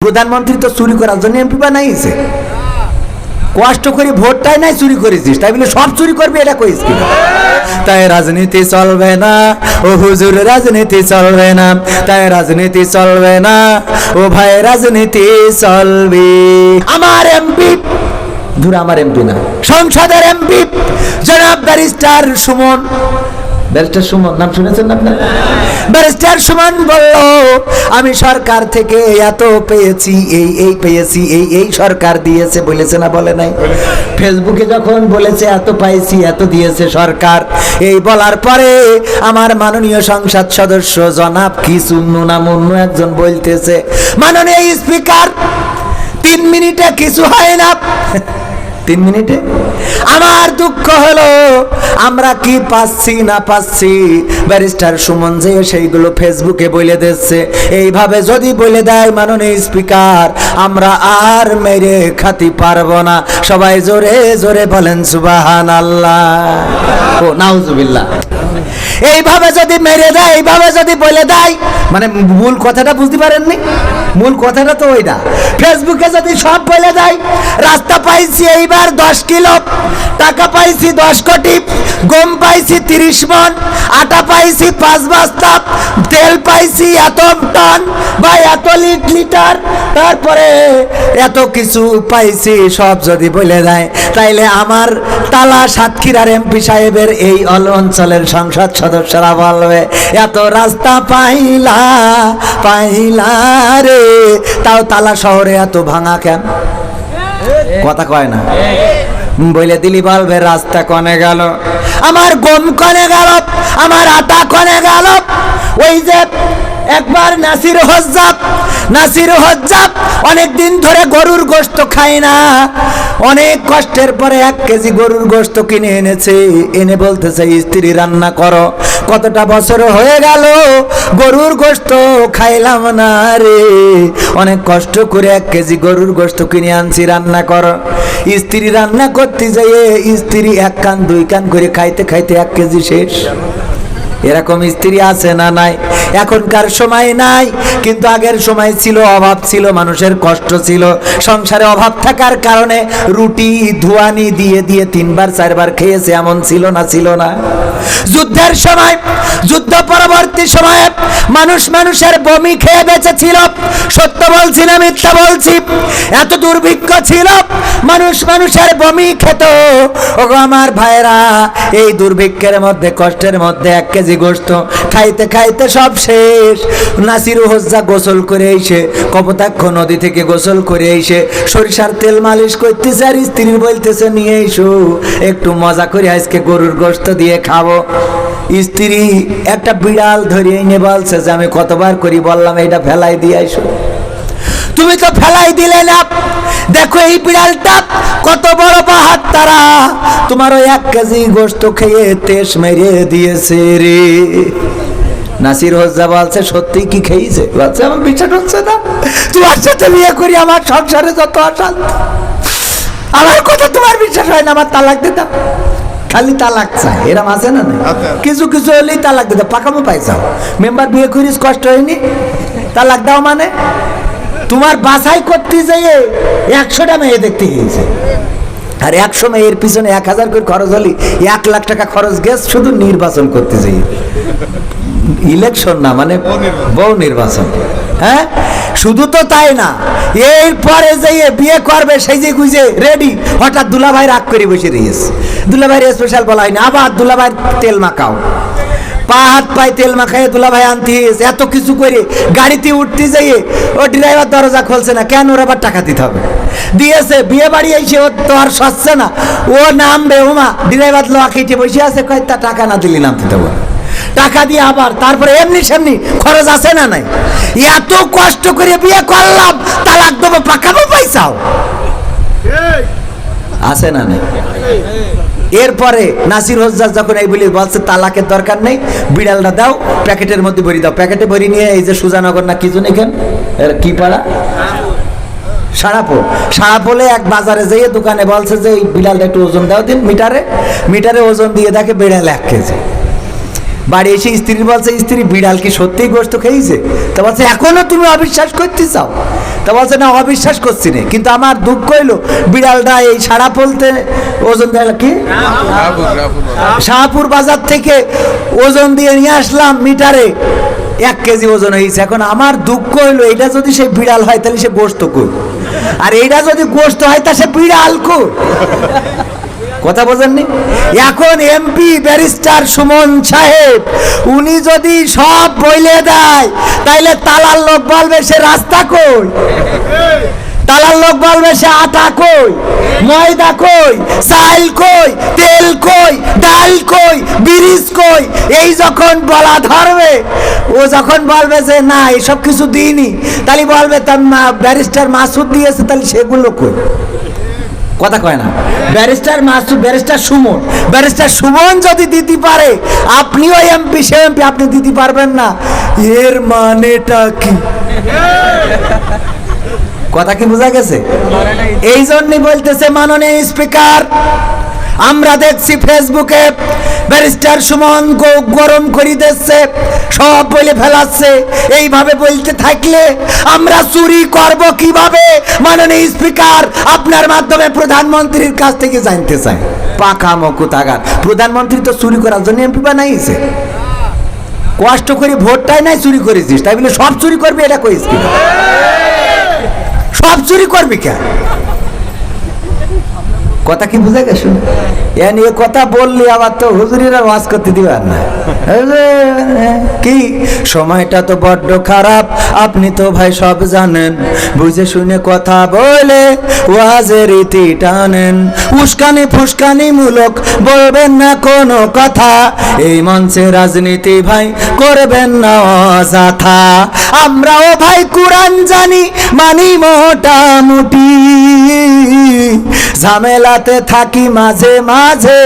প্রধানমন্ত্রী তো চুরি করার জন্য এমপি বানাইছে। কষ্ট করে ভোটটাই নাই চুরি করেছিস। তাই বলে সব চুরি করবে এটা কইস কি? তাই রাজনীতি চলবে না ও হুজুর রাজনীতি চলবে না তাই রাজনীতি চলবে না ও ভাই রাজনীতি চলবে। আমার এমপি। দূর আমার এমপি না। সংসদের এমপি জনাব ব্যারিস্টার সুমন। ব্যারিস্টার সুমন নাম শুনেছেন আপনারা? ব্যারিস্টার সুমন বলল আমি সরকার থেকে এত পেয়েছি এই এই পেয়েছি এই এই সরকার দিয়েছে বলেছে না বলে নাই? ফেসবুকে যখন বলেছে এত পাইছি এত দিয়েছে সরকার এই বলার পরে আমার মাননীয় সংসদ সদস্য জনাব কি সুন্নু না মুন্নু একজন বলতেছে মাননীয় স্পিকার তিন মিনিটে কিছু হয় না। তিন মিনিটে? আমার দুঃখ হলো, আমরা কি পাচ্ছি, না পাচ্ছি? ব্যারিস্টার সুমন যে সেইগুলো ফেসবুকে বলে দিচ্ছে। এইভাবে যদি বলে দেয় মাননীয় স্পিকার, আমরা আর মেরে খাতি পারব না। সবাই জোরে জোরে বলেন সুবাহান আল্লাহ ও, নাউজুবিল্লাহ। এইভাবে যদি মেরে দেয়, এইভাবে যদি বলে দেয় মানে মূল কথাটা বুঝতে পারেননি? মূল কথাটা তো ওইটা। ফেসবুকে যদি সব বলে দেয়, রাস্তা পাইছি এইবার। দশ কিলো। টাকা পাইছি দশ কোটি, গম পাইছি তিরিশ মন, আটা পাইছি পাঁচ বস্তা, তেল পাইছি এত টন বা এত লিট লিটার। তারপরে এত কিছু পাইছি, সব যদি বলে দেয়, তাইলে আমার তালা সাতক্ষীরার এমপি সাহেবের এই অল অঞ্চলের সংসদ সদস্যরা বলবে, এত রাস্তা পাইলা পাইলা রে, তাও তালা শহরে এত ভাঙা কেন? কথা কয় না। বলে দিলি বলবে, রাস্তা কনে গেল। আমার গম কনে গেল, আমার আটা কনে গেল। ওই যে একবার নাসির হজ্জাব নাসির হজ্জাব অনেক দিন ধরে গরুর গোশত খায় না। অনেক কষ্টের পরে এক কেজি গরুর গোশত কিনে এনেছে। এনে বলতেছে, স্ত্রী, রান্না করো। কতটা বছর হয়ে গেল, গরুর গোশত খাইলাম না রে। অনেক কষ্ট করে এক কেজি গরুর গোশত কিনে আনছি, রান্না করো। স্ত্রী রান্না করতে যাইয়ে স্ত্রী এক কান, দুই কান করে খাইতে খাইতে এক কেজি শেষ। এরকম স্ত্রী আছে না নাই? এখনকার সময় নাই, কিন্তু আগের সময় ছিল, অভাব ছিল, মানুষের কষ্ট ছিল। সংসারে অভাব থাকার কারণে রুটি, ধুয়ানি দিয়ে দিয়ে তিনবার, চারবার খেয়েছে, এমন ছিল না ছিল না। যুদ্ধের সময়, যুদ্ধ পরবর্তী সময়ে মানুষ মানুষের বমি খেয়ে বেঁচেছিল। সত্য বলছি না, মিথ্যা বলছি? এত দুর্ভিক্ষ ছিল, মানুষ মানুষের বমি খেত। ওগো আমার ভাইরা এই দুর্ভিক্ষের মধ্যে, কষ্টের মধ্যে এক কেজি গোস্ত খাইতে খাইতে সব শেষ। নাসির হজ্জা গোসল করে এসে, কপোতাক্ষ নদী থেকে গোসল করে এসে, সরিষার তেল মালিশ করতেছে আর স্ত্রী বলতেছে, নিয়ে এসো, একটু মজা করে আজকে গরুর গোস্ত দিয়ে খাব। স্ত্রী একটা বিড়াল ধরে এনে বলছে যে, আমি কতবার করি বললাম, এটা ফেলাই দিয়ে এসো। তুমি তো ফেলাই দিলে না। দেখো এই বিড়ালটা কত বড় বাহাত তারা তোমার ওই এক কেজি গোস্ত খেয়ে তেস মেরে দিয়েছে রে। নাসির হজ্জা বলছে সত্যি কি খেয়েছে? বলছে আমার বিশ্বাস হচ্ছে না। তোমার সাথে বিয়ে করি আমার সংসারে যত অশান্তি আমার কথা তোমার বিশ্বাস হয় না আমার তালাক দিতাম খালি তালাক চায় এরম আছে না কিছু কিছু হলেই তালাক দিতে পাকামো পাইছাও মেম্বার বিয়ে করিস কষ্ট হয়নি? তালাক দাও মানে? তোমার বাছাই করতে যেয়ে একশোটা মেয়ে দেখতে গিয়েছে। আর একশো মেয়ের পিছনে এক হাজার করে খরচ হলি এক লাখ টাকা খরচ গেছ শুধু নির্বাচন করতে যাই ইলেকশন না মানে বউ নির্বাচন। হ্যাঁ? শুধু তো তাই না, এরপরে যে বিয়ে করবে, সেই যে গুজে রেডি হঠাৎ দুলাভাই রাগ করে বসে রয়েছে। দুলাভাইয়ের স্পেশাল বলা হয়নি, আবার দুলাভাই তেল মাখাও। পা হাত পায়ে তেল মাখাই দুলা ভাই আনতে এত কিছু করে গাড়িতে উঠতে যাইয়ে ও ড্রাইভার দরজা খুলছে না, কেন ওর আবার টাকা দিতে হবে? দিয়েছে, বিয়ে বাড়ি এসে ও তো আর সচ্ছে না। ও নামবে ওমা ড্রাইভার লোয়া খেটে বসে আছে, কয় তা টাকা না দিলি নামতে দেবো। টাকা দিয়ে আবার, তারপরে এমনি সেমনি খরচ আছে না নাই? এত কষ্ট করে বিয়ে করলাম, তালাক দেবো, পাকাবো পয়সাও। আছে না নাই? এরপরে নাসির হজ্জাজ যখন এই বলি বলছে, তালাকের দরকার নেই, বিড়ালটা দাও, প্যাকেটের মধ্যে ভরি দাও। প্যাকেটে ভরি নিয়ে এই যে সুজানগর না কিছু নেই কেন কি পাড়া? সারাপো। সারাপোলে এক বাজারে যেয়ে দোকানে বলছে যে, এই বিড়ালটা একটু ওজন দাও দিন মিটারে। মিটারে ওজন দিয়ে দেখে বিড়াল এক কেজি। বাড়ি এসে স্ত্রী বলছে, স্ত্রী, বিড়াল কি সত্যিই গোস্ত খেয়েছে? তা বলছে, এখনও তুমি অবিশ্বাস করতে চাও? তা বলছে, না, অবিশ্বাস করছি না। কিন্তু আমার দুঃখ হইল, বিড়ালটা এই সাড়া ফলতে ওজন দেয় কি? শাহপুর বাজার থেকে ওজন দিয়ে নিয়ে আসলাম মিটারে, এক কেজি ওজন হয়েছে। এখন আমার দুঃখ হইল এটা যদি সে বিড়াল হয়, তাহলে সে গোস্ত কই? আর এইটা যদি গোস্ত হয়, তা সে বিড়াল কই? কথা বোঝেননি এখন এমপি ব্যারিস্টার সুমন সাহেব, উনি যদি সব বইলে দেয়, তাইলে তালার লোক বলবে সে রাস্তা কই? তালার লোক বলবে সে আটা কই? ময়দা কই? চাল কই? তেল কই? ডাল কই? বিরিজ কই? এই যখন বলা ধরবে, ও যখন বলবে যে না, এসব কিছু দিইনি, তাহলে বলবে তার ব্যারিস্টার মাসুদ দিয়েছে, তাহলে সেগুলো কই? কথা কয় না। ব্যারিস্টার মাসু ব্যারিস্টার সুমন। ব্যারিস্টার সুমন যদি দিতে পারে আপনিও এমপি সে এমপি আপনি দিতে পারবেন না। এর মানেটা কি? কথা কি বোঝা গেছে? এই জন্যই বলতেছে মাননীয় স্পিকার আমরা দেখছি ফেসবুকে ব্যারিস্টার সুমন গরম করে দিচ্ছে, সব বলে ফেলাচ্ছে। এইভাবে বলতে থাকলে আমরা চুরি করব কীভাবে? মাননীয় স্পিকার, আপনার মাধ্যমে প্রধানমন্ত্রীর কাছ থেকে জানতে চাই। পাকা মকুতাগার। প্রধানমন্ত্রী তো চুরি করার জন্য এমপি বানাইছে। কষ্ট করে ভোটটাই নাই চুরি করেছিস। তাই বলে সব চুরি করবি, এটা কইস সব চুরি করবি কেন কথা কি বুঝে গেছো? এ নিয়ে কথা বললি আবার তো হুজুরিরা ওয়াজ করতে দিবার না। এই কি? সময়টা তো বড্ড খারাপ। আপনি তো ভাই সব জানেন। বুঝে শুনে কথা বলে ওয়াজের রীতি টানেন। উস্কানি ফুসকানি মূলক বলবেন না কোনো কথা। এই মঞ্চে রাজনীতি ভাই করবেন না অযথা। আমরাও ভাই কোরআন জানি, মানি মোটামুটি ঝামেলাতে থাকি মাঝে মাঝে,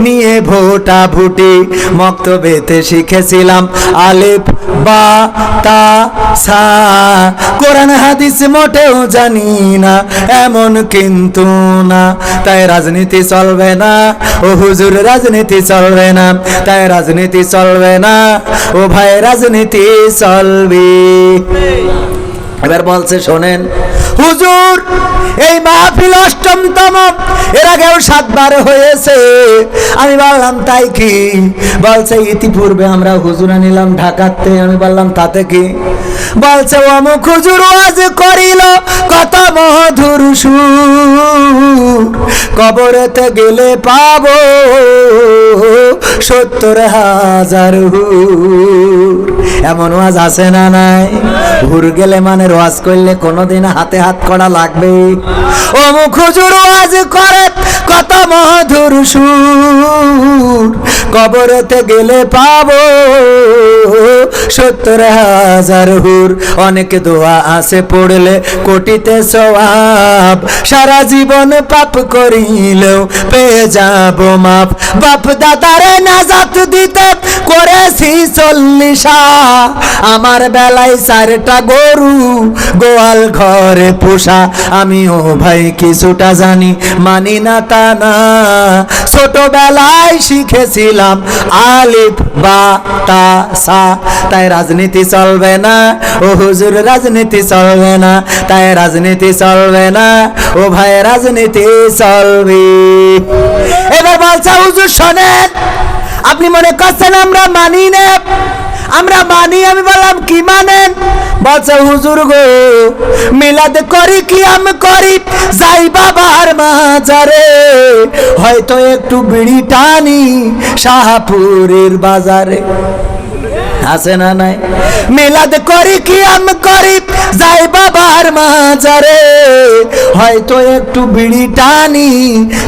নিয়ে ভোটা ভুটি। মক্তবেতে শিখেছিলাম আলিফ, বা, তা সা কোরআন হাদিস মোটেও জানি না, এমন কিন্তু না। তাই রাজনীতি চলবে না, ও হুজুর, রাজনীতি চলবে না, তাই রাজনীতি চলবে না ও ভাই রাজনীতি চলবে। এবার বলছে, শোনেন। হুজুর, এই মাহফিল অষ্টমতম, এর আগেও সাতবার হয়েছে। আমি বললাম, তাই কি? বলছে, ইতিপূর্বে আমরা হুজুরা নিলাম ঢাকাতে। আমি বললাম, তাতে কি? বলছে, অমুক হুজুর আজ করিল কত মধুর সুর। কবরেতে গেলে পাবো সত্তর হাজার হুর। এমন ওয়াজ আছে না নাই? হুর গেলে মানে ওয়াজ করলে কোনোদিন হাতে হাত করা লাগবে। অমুক হুজুর ওয়াজ করে কত মধুর সুর। গেলে পাবো সত্তর হাজার হুর। অনেক দোয়া আছে পড়লে, কোটিতে সওয়াব। সারা জীবন পাপ করিলেও পেয়ে যাব মাপ বাপ দাদারে নাজাত দিতে করেছি চল্লিশা। আমার বেলায় চারটা গরু, গোয়াল ঘরে পোষা। আমিও ভাই কিছুটা জানি, মানি না তা না। ছোটবেলায় শিখেছিলাম আলিফ বা তা সা। তাই রাজনীতি চলবে না, ও হুজুর, রাজনীতি চলবে না। তাই রাজনীতি চলবে না, ও ভাই, রাজনীতি এবার বলছে, হুজুর, শোনেন, আপনি মনে করছেন আমরা মানি না? আমরা মানি, আমি বললাম, কি মানেন? বলছে, হুজুর গো, মিলাদ করি কি, আমি করি? যাই বাবার মাজারে। হয়তো একটু বিড়ি টানি শাহপুরের বাজারে। আছে না নাই? মিলাদ করি কি আম করি, যাই বাবার মাজারে। হয়তো একটু বিড়ি টানি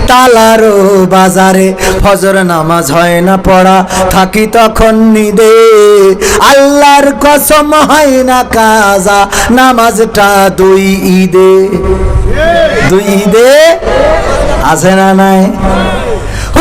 তালারও বাজারে। ফজর নামাজ হয় না পড়া, থাকি তখন নিদে। আল্লাহর কসম হয় না কাজা, নামাজটা দুই ঈদে। দুই ঈদে আছে না নাই?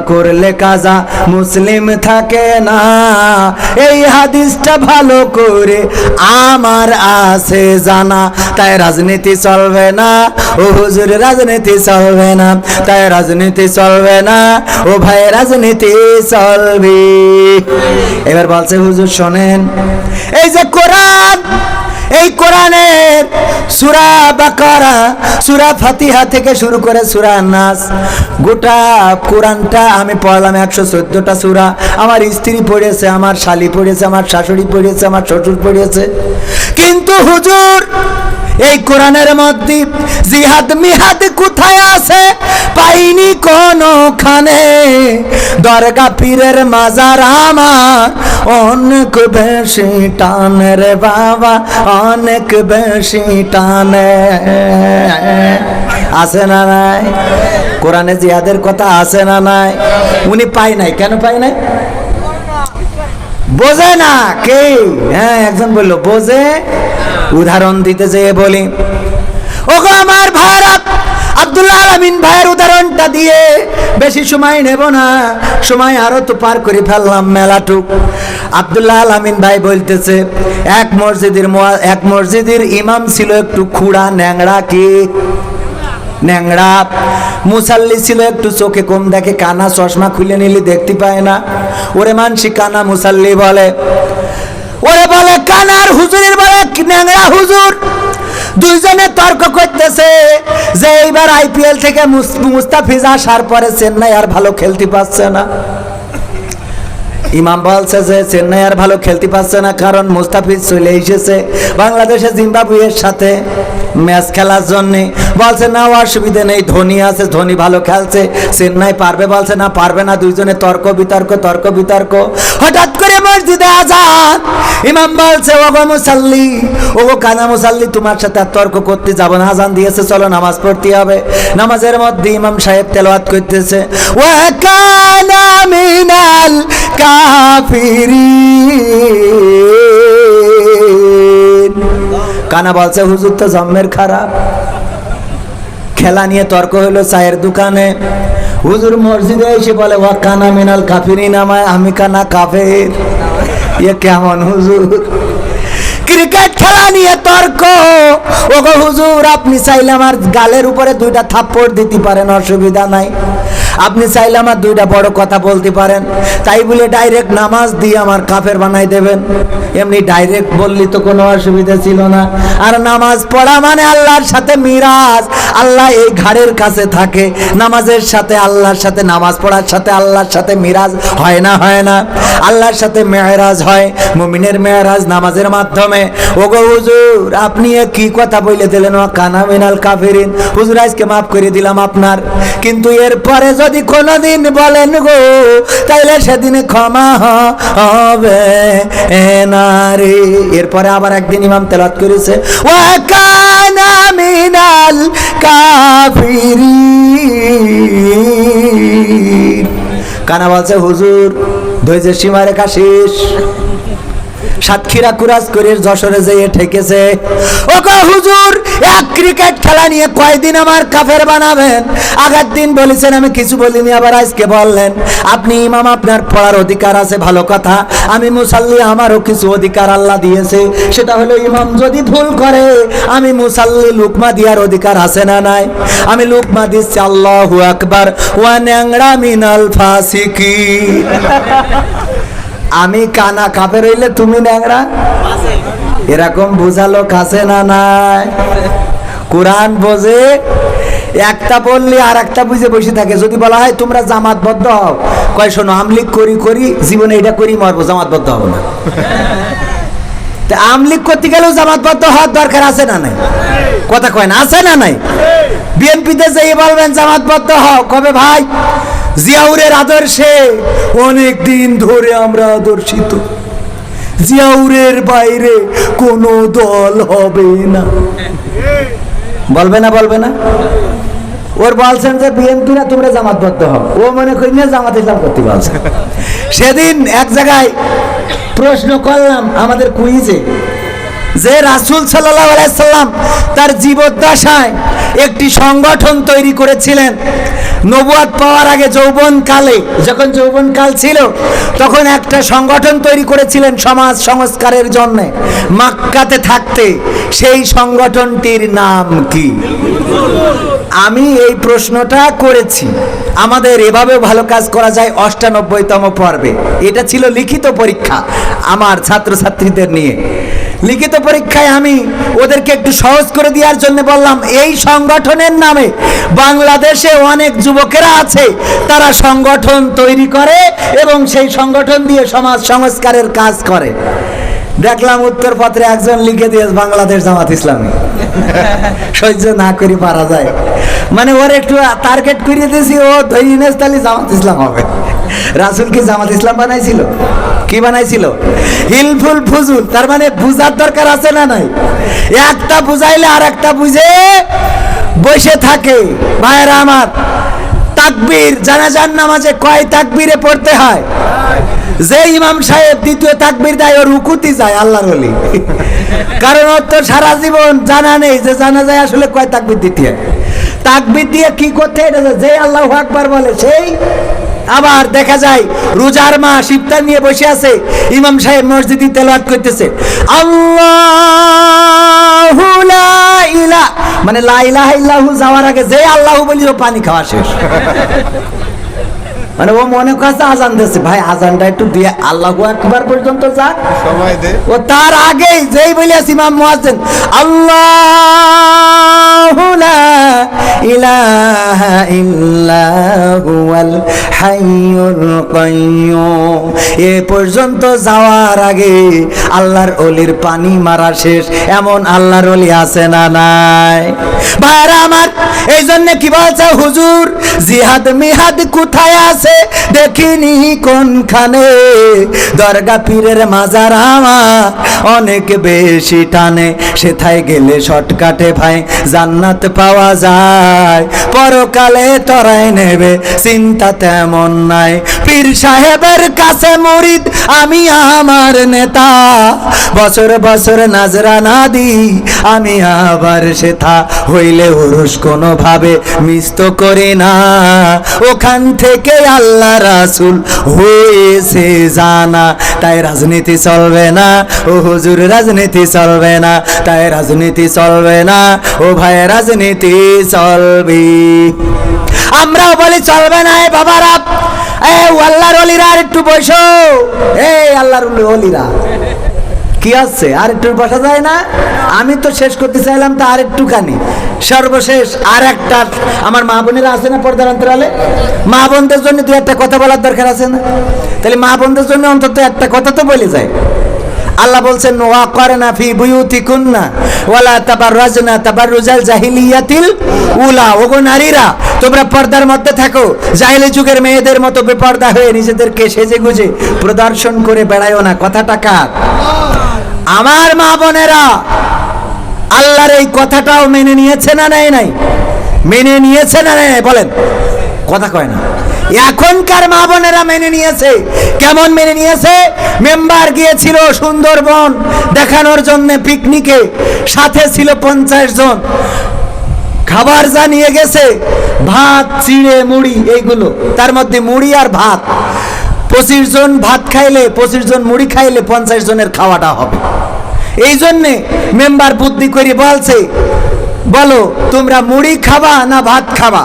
করলে কাজা মুসলিম থাকে না। এই হাদিসটা ভালো করে আমার আছে জানা। তাই রাজনীতি চলবে না। ও হুজুর, রাজনীতি চলবে না। তাই রাজনীতি চলবে না। ও ভাই, রাজনীতি চলবে। এবার বলছে, হুজুর, শোনেন। এই যে কোরআন এই কোরআনের সুরা বাকারা, সুরা ফাতিহা থেকে শুরু করে সুরা নাস গোটা কোরআনটা আমি পড়লাম একশো চোদ্দটা সুরা। আমার স্ত্রী পড়েছে, আমার শালি পড়েছে, আমার শাশুড়ি পড়েছে, আমার শ্বশুর পড়েছে। কিন্তু হুজুর এই কোরআনের মধ্যে জিহাদ, মিহাদ কোথায় আছে? পাইনি কোনখানে। দরগা পীরের মাজার আমার অনেক বেশি টানে রে বাবা, অনেক বেশি টানে। আছে না নাই? কোরআনে জিহাদের কথা আছে না নাই? উনি পাই নাই। কেন পাই নাই? বোঝে না কে হ্যাঁ একজন বলল, বোঝে? উদাহরণ দিতে যেয়ে বলি, ওগো আমার ভারত, আব্দুল্লাহ আমিন ভাইয়ের উদাহরণটা দিয়ে বেশি সময় নেব না, সময় আরও তো পার করে ফেললাম মেলাটুক। আব্দুল্লাহ আমিন ভাই বলতেছে, এক মসজিদের এক মসজিদের ইমাম ছিল একটু খুড়া ন্যাংড়া কি? ন্যাংড়া। মুসাল্লি ছিল একটু চোখে কম দেখে কানা চশমা খুলে নিলে দেখতে পায় না। ওরে মানসি কানা মুসাল্লি বলে। ওরে বলে, কানার হুজুরের বলে ন্যাংড়া হুজুর, দুইজনে তর্ক করতেছে যে এইবার আইপিএল থেকে মুস্তাফিজ আসার পরে চেন্নাই আর ভালো খেলতে পারছে না। ইমাম বলছে যে, চেন্নাই আর ভালো খেলতে পারছে না, কারণ মুস্তাফিজ চলে এসেছে বাংলাদেশে জিম্বাবুয়ের সাথে ম্যাচ খেলার জন্য। বলছে, না, অসুবিধা নেই, ধোনি আছে, ধোনি ভালো খেলছে, চেন্নাই পারবে? বলছে, না, পারবে না, দুইজনে তর্ক বিতর্ক তর্ক বিতর্ক। হঠাৎ করে মসজিদে আজান। ইমাম বলছে, ওগো মুসাল্লি, ওগো কানা মুসাল্লি, তোমার সাথে আর তর্ক করতে যাব না। আজান দিয়েছে, চলো, নামাজ পড়তে হবে। নামাজের মধ্যে ইমাম সাহেব তেলাওয়াত করতেছে, ওয়া কানা মিনাল কাফিরিন। কানা বলছে, হুজুর তো জম্মের খারাপ। খেলা নিয়ে তর্ক হলো চায়ের দোকানে। হুজুর মসজিদে এসে বলে, ওয়া কানা মিনাল কাফিরি নামায় আমি কানা কাফের। ইয়ে কেমন হুজুর? ক্রিকেট খেলা নিয়ে তর্ক। ওগো হুজুর, আপনি চাইলে আমার গালের উপরে দুইটা থাপ্পড় দিতে পারেন, অসুবিধা নাই। আপনি চাইলে আমার দুইটা বড় কথা বলতে পারেন। তাই বলে ডাইরেক্ট নামাজ দিয়ে আমার কাফের বানাই দেবেন। এমনি ডাইরেক্ট বললি তো কোনো অসুবিধা ছিল না। আর নামাজ পড়া মানে আল্লাহর সাথে মিরাজ। আল্লাহ এই ঘাড়ের কাছে থাকে। নামাজের সাথে আল্লাহর সাথে, নামাজ পড়ার সাথে আল্লাহর সাথে মিরাজ হয় না হয় না। আল্লাহর সাথে মেহরাজ হয়, মুমিনের মেহরাজ নামাজের মাধ্যমে। ওগো হুজুর, আপনি কি কথা বলে দিলেন? ও কানা মিনাল কাফিরিন। হুজুর, আজকে মাফ করে দিলাম আপনার। কিন্তু এরপরে যদি কোনোদিন বলেন গো, তাইলে সেদিন ক্ষমা হবে। না রে এরপরে আবার একদিন ইমাম তেলাত করেছে ও কানা মিনাল কাফিরিন। কানা বলছে, হুজুর ধৈর্যের সীমারেখা শেষ সাতক্ষীরা কুরাজ করে যশোরে যেয়ে ঠেকেছে। ওকে হুজুর এক ক্রিকেট খেলা নিয়ে কয়দিন আমার কাফের বানাবেন? আগের দিন বলেছেন, আমি কিছু বলিনি, আবার আজকে বললেন। আপনি ইমাম, আপনার পড়ার অধিকার আছে, ভালো কথা। আমি মুসাল্লি, আমারও কিছু অধিকার আল্লাহ দিয়েছে। সেটা হলো ইমাম যদি ভুল করে, আমি মুসাল্লি লুকমা দিয়ার অধিকার আছে না নাই? আমি লুকমা দিচ্ছি, আল্লাহু আকবার, ওয়া ন্যাংরা মিনাল ফাসিকি। আমি কানা কাপে রইলে তুমি ন্যাংরা এরকম বোঝালো কাছে না নাই? কোরআন বোঝে, একটা বললে আর একটা বুঝে বসে থাকে। যদি বলা হয় তোমরা জামাতবদ্ধ হও, কয় শোনো আমলিক করি করি, জীবনে এটা করি, মরবো, জামাতবদ্ধ হব না। তা আমলিক করতে গেলেও জামাতবদ্ধ হওয়ার দরকার আছে না নাই? কথা কয় না, আছে না নাই? বিএনপিতে যেয়ে বলবেন জামাতবদ্ধ হও, কবে ভাই? জিয়াউরের আদর্শে অনেক দিন ধরে আমরা আদর্শিত। জিয়াউরের বাইরে কোনো দল হবে না। বলবে না বলবে না? ওর বলছেন যে, বিএনপি না, তোমরা জামাত জামাতবদ্ধ হও ও মনে করি না জামাত ইসলাম করতে বলছে। সেদিন এক জায়গায় প্রশ্ন করলাম আমাদের কুইজে যে রাসুল সাল্লাহ আলাইসাল্লাম তার জীবদ্দশায় একটি সংগঠন তৈরি করেছিলেন, নবুয়াদ পাওয়ার আগে যৌবন কালে যখন যৌবন কাল ছিল, তখন একটা সংগঠন তৈরি করেছিলেন সমাজ সংস্কারের জন্য, মাক্কাতে থাকতে। সেই সংগঠনটির নাম কি? আমি এই প্রশ্নটা করেছি। আমাদের এভাবে ভালো কাজ করা যায় অষ্টানব্বইতম পর্বে। এটা ছিল লিখিত পরীক্ষা আমার ছাত্রছাত্রীদের নিয়ে। লিখিত পরীক্ষায় আমি ওদেরকে একটু সহজ করে দেওয়ার জন্য বললাম, এই সংগঠনের নামে বাংলাদেশে অনেক যুবকেরা আছে, তারা সংগঠন তৈরি করে এবং সেই সংগঠন দিয়ে সমাজ সংস্কারের কাজ করে। দেখলাম উত্তরপত্রে একজন লিখে দিয়েছে বাংলাদেশ জামাত ইসলামী। সহ্য না করি পারা যায়। মানে ওর একটু টার্গেট করিয়ে দিয়েছি ও ধৈর্য তাহলে জামাত ইসলাম হবে। রাসুল কি জামাত ইসলাম বানাইছিল? কি বানাইছিল? হিলফুল ফুজুল তার মানে বুঝার দরকার আছে না নাই? একটা বুঝাইলে আর একটা বুঝে বসে থাকে। ভাইয়েরা আমার তাকবীর, জানাজার নামাজে কয় তাকবীরে পড়তে হয়? যে ইমাম সাহেব দ্বিতীয় তাকবীর দেয় ওর রুকুতি যায়, আল্লাহর হলি কারণ ওর তো সারা জীবন জানা নেই যে জানা যায় আসলে কয় তাকবীর দিতে তাকবীর দিয়ে কি করতে এটা যে আল্লাহ আকবার বলে, সেই আবার দেখা যায়, রোজার মা ইফতার নিয়ে বসে আছে, ইমাম সাহেব মসজিদে তেলাওয়াত করতেছে। আল্লাহু লা ইলাহা মানে লা ইলাহা ইল্লাহু যাওয়ার আগে যে আল্লাহু বলি ও পানি খাওয়া শেষ। মানে ও মনে করছে আজান দিচ্ছে ভাই আজানটা একটু দিয়ে আল্লাহ একবার পর্যন্ত যাক। সময় দে। ও তার আগেই যেই বলিয়াস ইমাম মুয়াজ্জিন আল্লাহ ইলাহা ইল্লা হুয়াল হাইয়ুল কাইয়্যুম এ পর্যন্ত যাওয়ার আগে আল্লাহর অলির পানি মারা শেষ। এমন আল্লাহর অলি আছে না নাই? ভাইরা আমার এই জন্য কি বলছে হুজুর? জিহাদ মিহাদ কোথায় আছে? দেখিনি কোনখানে। দরগা পীরের মাজার আমার অনেক বেশি টানে। সেথায় গেলে শর্টকাটে ভাই জান্নাত পাওয়া যায়। পরকালে তরাই নেবে, চিন্তা তেমন নাই। পীর সাহেবের কাছে মুরিদ, আমি আমার নেতা। বছর বছর নাজরা না দি, আমি আবার সেথা হইলে ওরস কোনো ভাবে মিস্ত করি না। ওখান থেকে আল্লাহ রাসুল হয়েছে জানা। তাই রাজনীতি চলবে না। ও হুজুর, রাজনীতি চলবে না। তাই রাজনীতি চলবে না। ও ভাই, রাজনীতি চলবে। আমরাও বলি চলবে না এ বাবারা। এ আল্লাহর অলিরা একটু বসো। এই আল্লাহর অলিরা। কি আছে? আর একটু বসা যায় না? আমি তো শেষ করতে চাইলাম তো আর একটুখানি সর্বশেষ আর একটা আমার মা বোনেরা আছে না পর্দার অন্তরালে? মা বোনদের জন্য দু একটা কথা বলার দরকার আছে না? তাহলে মা বোনদের জন্য অন্তত একটা কথা তো বলে যায়। আল্লাহ বলছেন, ওয়া করে না ফি বুয়ুতি কুন্না ওয়ালা তাবার রাজনা তাবার রুজাল জাহিলিয়াতিল উলা। ওগো নারীরা, তোমরা পর্দার মধ্যে থাকো। জাহিলি যুগের মেয়েদের মতো বেপর্দা হয়ে নিজেদেরকে সেজে গুজে প্রদর্শন করে বেড়ায়ও না। কথাটা কার? আমার মা বোনেরা, আল্লাহর এই কথাটাও মেনে নিয়েছে না নেয় নাই? মেনে নিয়েছে না নেয় নাই? বলেন। কথা কয় না। এখনকার মা বোনেরা মেনে নিয়েছে। কেমন মেনে নিয়েছে? মেম্বার গিয়েছিল সুন্দরবন দেখানোর জন্য পিকনিকে। সাথে ছিল পঞ্চাশ জন। খাবার যা নিয়ে গেছে, ভাত, চিড়ে, মুড়ি, এইগুলো। তার মধ্যে মুড়ি আর ভাত। পঁচিশ জন ভাত খাইলে, পঁচিশ জন মুড়ি খাইলে পঞ্চাশ জনের খাওয়াটা হবে। এই জন্যে মেম্বার বুদ্ধি করে বলছে, বলো, তোমরা মুড়ি খাবা না ভাত খাবা?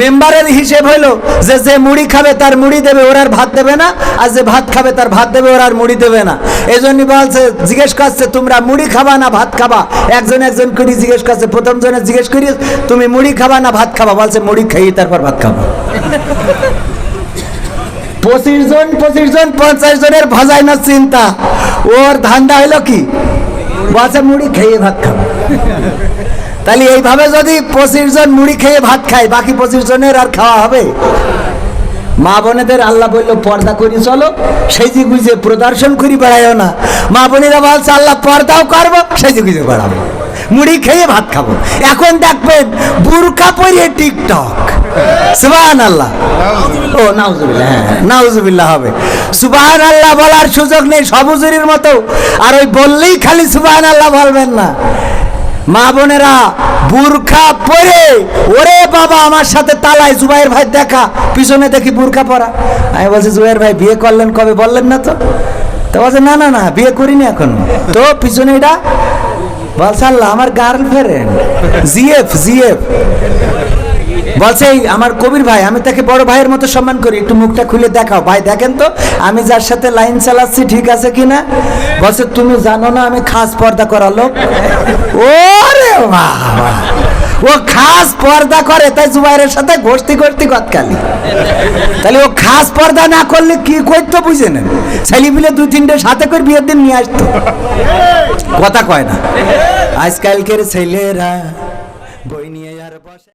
মেম্বারের হিসেব হলো যে যে মুড়ি খাবে তার মুড়ি দেবে, ওর আর ভাত দেবে না, আর যে ভাত খাবে তার ভাত দেবে, ওর আর মুড়ি দেবে না। এই জন্য বলছে, জিজ্ঞেস করছে, তোমরা মুড়ি খাবা না ভাত খাবা? একজন একজন করে জিজ্ঞেস করছে, প্রথম জনে জিজ্ঞেস করি, তুমি মুড়ি খাবা না ভাত খাবা? বলছে, মুড়ি খাই তারপর ভাত খাবা। পঁচিশ জন পঁচিশ জন, পঞ্চাশ জনের ভাজাই না চিন্তা। ওর ধান্দা হইল কি? বলছে মুড়ি খেয়ে ভাত খাব। তাহলে এইভাবে যদি পঁচিশ জন মুড়ি খেয়ে ভাত খায়, বাকি পঁচিশ জনের আর খাওয়া হবে? মা বোনেদের আল্লাহ বলল, পর্দা করি, চলো। সেই যে গুজে প্রদর্শন করি, বেড়াইও না। মা বোনেরা বলছে, আল্লাহ পর্দাও করব সেই যে গুজে বেড়াবো। মুড়ি খেয়ে ভাত খাব। এখন দেখবেন বুরকা পরিয়ে টিকটক। সুবাহান আল্লাহ ও নাউজুবিল্লাহ হ্যাঁ নাউজুবিল্লাহ হবে। সুবাহান আল্লাহ বলার সুযোগ নেই সবুজুরির মতো। আর ওই বললেই খালি সুবাহান আল্লাহ বলবেন না। মা বোনেরা বুরখা পরে ওরে বাবা আমার সাথে তালায় জুবাইর ভাই দেখা পিছনে দেখি বুরখা পরা। আমি বলছি জুবাইর ভাই বিয়ে করলেন কবে? বললেন না তো। তো বলছে না না না বিয়ে করিনি এখন। তো পিছনে এটা বলছে আল্লাহ আমার গার্লফ্রেন্ড জিএফ জিএফ। বলছে আমার কবির ভাই, আমি তাকে বড় ভাইয়ের মতো সম্মান করি। একটু মুখটা খুলে দেখাও। ভাই, দেখেন তো, আমি যার সাথে লাইন চালাচ্ছি, ঠিক আছে কিনা? বলছে, তুমি জানো না, আমি খাস পর্দা করা লোক। ওরে বাবা! ও খাস পর্দা করে, তাই জুবাইরের সাথে ঘষতি ঘষতি গতকালি তাহলে ও খাস পর্দা না করলে কি করতো বুঝে নেন? ছেলে মিলে দুই তিনটে সাথে করে বিয়ের দিন নিয়ে আসতো। কথা কয় না। আজকালকের ছেলেরা বই নিয়ে আর বসে